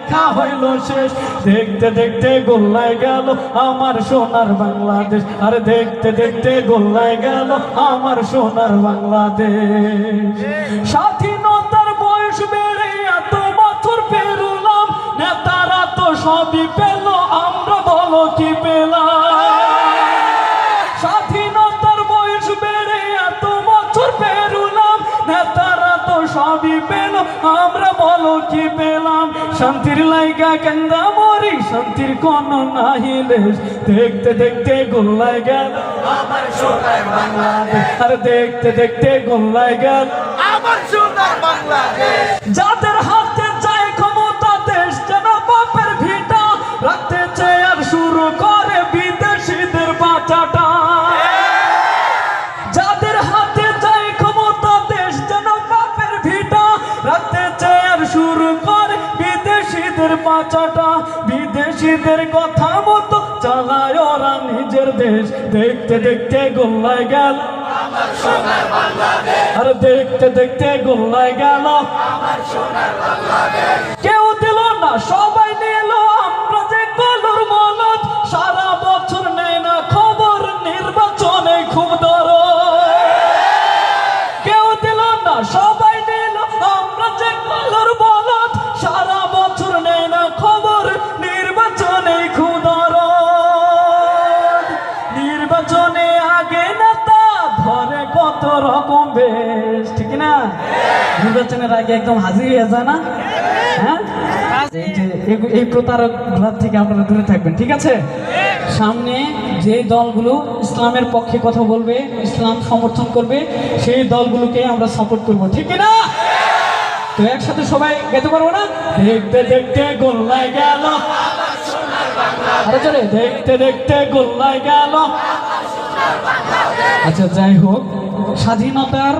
দেখা হইল শেষ। দেখতে দেখতে গোল্লায় গেল আমার সোনার বাংলাদেশ। আর দেখতে দেখতে গোল্লায় গেল আমার সোনার বাংলাদেশ। স্বাধীনতার বয়স বেড়ে এত বছর পেরুলাম। নেতারা তো সবই পেল, আমরা বলো কি পেলাম তো পেল আমরা বলো কি পেলাম। শান্তির লাইগা কান্দা মরি শান্তির কোন নাহিলে দেখতে দেখতে গোল্লায় গেল। আমার সোনার বাংলাদেশ। আর দেখতে দেখতে গোল্লায় গেল। আমার সোনার বাংলাদেশ। যাদের হাতে বাঁচাটা বিদেশিদের কথা মতো। চালায় ওরা নিজের দেশ। দেখতে দেখতে গোল্লায় গেল। আর দেখতে দেখতে গোল্লায় গেল। কেউ দিল না, সবাই নিল। আমরা যে কলর মনত সারা বছর নেই না খবর। নির্বাচনে খুব দর কেউ দিল না সবাই নির্বাচনের আগে একদম হাজির হয়ে যায় না? হ্যাঁ? এই প্রতারকগুলার থেকে আপনারা দূরে থাকবেন ঠিক আছে? সামনে যে দলগুলো ইসলামের পক্ষে কথা বলবে ইসলাম সমর্থন করবে সেই দলগুলোকে আমরা সাপোর্ট করব ঠিক না তো একসাথে সবাই গেতে পারব না? দেখতে দেখতে গোল্লায় গেল। আরে চলে দেখতে দেখতে গোল্লায় গেল। আচ্ছা যাই হোক স্বাধীনতার